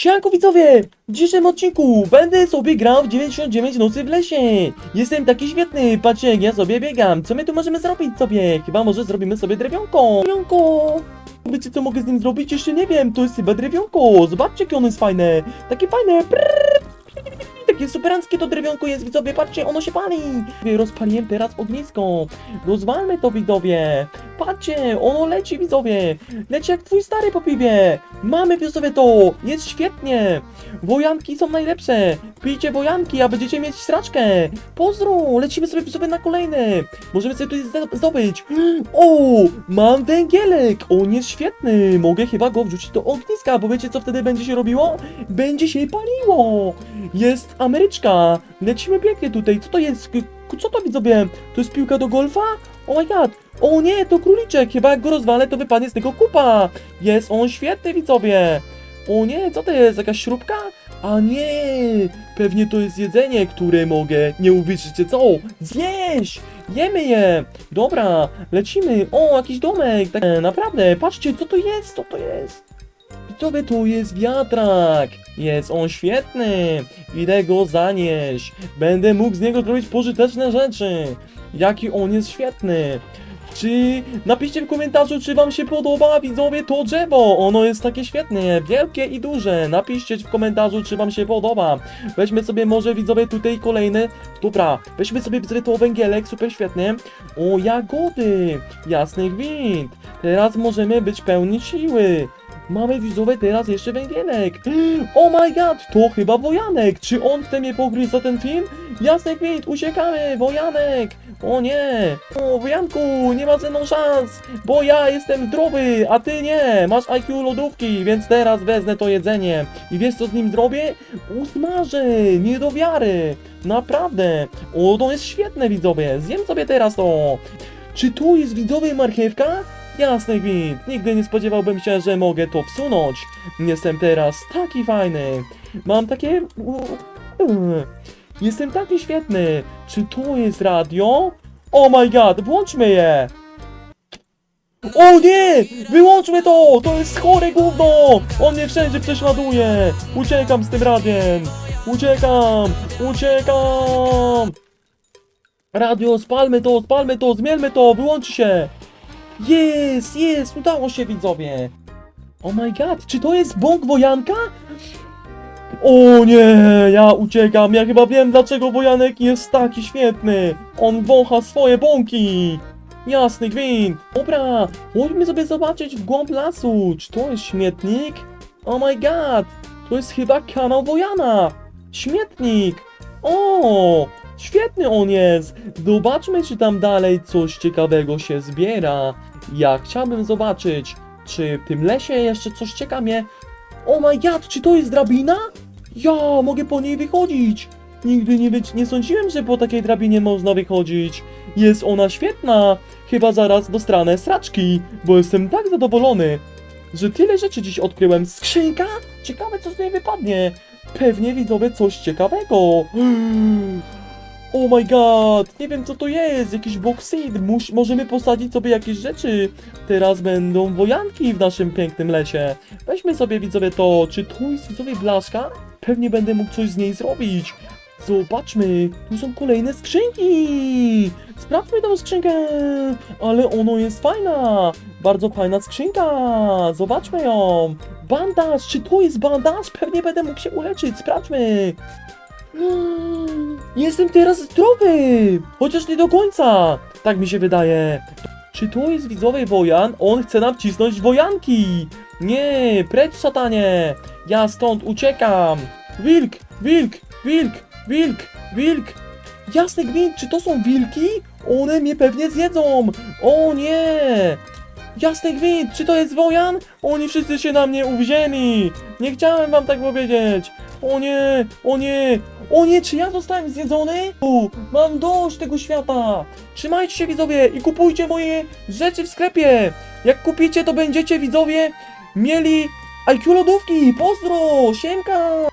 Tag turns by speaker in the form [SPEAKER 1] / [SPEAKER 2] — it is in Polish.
[SPEAKER 1] Sianko widzowie! W dzisiejszym odcinku będę sobie grał w 99 nocy w lesie. Jestem taki świetny, patrzcie jak ja sobie biegam. Co my tu możemy zrobić sobie? Chyba może zrobimy sobie drewionko. Drewionko! Wiecie co mogę z nim zrobić? Jeszcze nie wiem, to jest chyba drewionko. Zobaczcie jakie ono jest fajne. Takie fajne. Takie superanckie to drewionko jest, widzowie, patrzcie, ono się pali. Rozpaliłem teraz ognisko. Rozwalmy to, widzowie. Patrzcie, ono leci, widzowie. Leci jak twój stary po piwie. Mamy, widzowie, to. Jest świetnie. Wojanki są najlepsze. Pijcie wojanki, a będziecie mieć straczkę. Pozdro, lecimy sobie, widzowie, na kolejne. Możemy sobie tutaj zdo- zdobyć. O, mam węgielek. On jest świetny. Mogę chyba go wrzucić do ogniska, bo wiecie, co wtedy będzie się robiło? Będzie się paliło. Jest Ameryczka. Lecimy pięknie tutaj. Co to jest? Co to widzowie? To jest piłka do golfa? Oh my god. O nie, to króliczek. Chyba jak go rozwalę, to wypadnie z tego kupa. Jest on świetny, widzowie. O nie, co to jest? Jakaś śrubka? A nie, pewnie to jest jedzenie, które mogę, nie uwierzycie co, zjeść! Jemy je! Dobra, lecimy. O, jakiś domek. Tak, e, naprawdę, patrzcie, co to jest, co to jest? Widzowie, to jest wiatrak. Jest on świetny. Idę go zanieść. Będę mógł z niego zrobić pożyteczne rzeczy. Jaki on jest świetny. Czy napiszcie w komentarzu, czy wam się podoba, widzowie, to drzewo. Ono jest takie świetne, wielkie i duże. Napiszcie w komentarzu, czy wam się podoba. Weźmy sobie może, widzowie, tutaj kolejny. Dobra, weźmy sobie, widzowie, to węgielek, super świetnie. O, jagody. Jasny gwint. Teraz możemy być pełni siły. Mamy widzowie teraz jeszcze węgielek. Oh my god, to chyba Wojanek. Czy on chce mnie pogryźć za ten film? Jasny gwint, uciekamy, Wojanek. O nie! O, Wojanku, nie ma ze mną szans, bo ja jestem zdrowy, a ty nie! Masz IQ lodówki, więc teraz wezmę to jedzenie. I wiesz co z nim zrobię? Usmażę, nie do wiary. Naprawdę. O, to jest świetne, widzowie. Zjem sobie teraz to. Czy tu jest widzowie marchewka? Jasny gwint, nigdy nie spodziewałbym się, że mogę to wsunąć. Jestem teraz taki fajny. Mam takie... Jestem taki świetny. Czy to jest radio? Oh my god, włączmy je! O nie! Wyłączmy to! To jest chore gówno! On mnie wszędzie prześladuje! Uciekam z tym radiem! Uciekam! Uciekam! Radio, spalmy to, spalmy to, zmielmy to, wyłączy się! Jest, jest, udało się widzowie! Oh my god, czy to jest bąk wojanka? O nie, ja uciekam, ja chyba wiem dlaczego Wojanek jest taki świetny. On wącha swoje bąki. Jasny gwint. Dobra, chodźmy sobie zobaczyć w głąb lasu. Czy to jest śmietnik? Oh my god, to jest chyba kanał Wojana. Śmietnik. O, świetny on jest. Zobaczmy, czy tam dalej coś ciekawego się zbiera. Ja chciałbym zobaczyć, czy w tym lesie jeszcze coś cieka mnie. Oh my god, czy to jest drabina? Ja mogę po niej wychodzić. Nigdy nie, wiedz- nie sądziłem, że po takiej drabinie można wychodzić. Jest ona świetna. Chyba zaraz dostanę straczki, bo jestem tak zadowolony, że tyle rzeczy dziś odkryłem. Skrzynka? Ciekawe, co z niej wypadnie. Pewnie widzowie coś ciekawego. Oh my god, nie wiem co to jest, jakiś boksid, możemy posadzić sobie jakieś rzeczy. Teraz będą wojanki w naszym pięknym lesie. Weźmy sobie widzowie to, czy tu jest widzowie blaszka? Pewnie będę mógł coś z niej zrobić. Zobaczmy, tu są kolejne skrzynki. Sprawdźmy tą skrzynkę, ale ono jest fajna. Bardzo fajna skrzynka, zobaczmy ją. Bandaż, czy to jest bandaż? Pewnie będę mógł się uleczyć, sprawdźmy. Jestem teraz zdrowy! Chociaż nie do końca! Tak mi się wydaje. Czy to jest widzowy wojan? On chce nam cisnąć wojanki! Nie, precz szatanie! Ja stąd uciekam! Wilk, wilk, wilk, wilk, wilk! Jasny gwint, czy to są wilki? One mnie pewnie zjedzą! O nie! Jasny gwint, czy to jest wojan? Oni wszyscy się na mnie uwzięli! Nie chciałem wam tak powiedzieć! O nie, o nie, o nie, czy ja zostałem zjedzony? U, mam dość tego świata! Trzymajcie się widzowie i kupujcie moje rzeczy w sklepie! Jak kupicie, to będziecie widzowie mieli IQ lodówki! Pozdro! Siemka!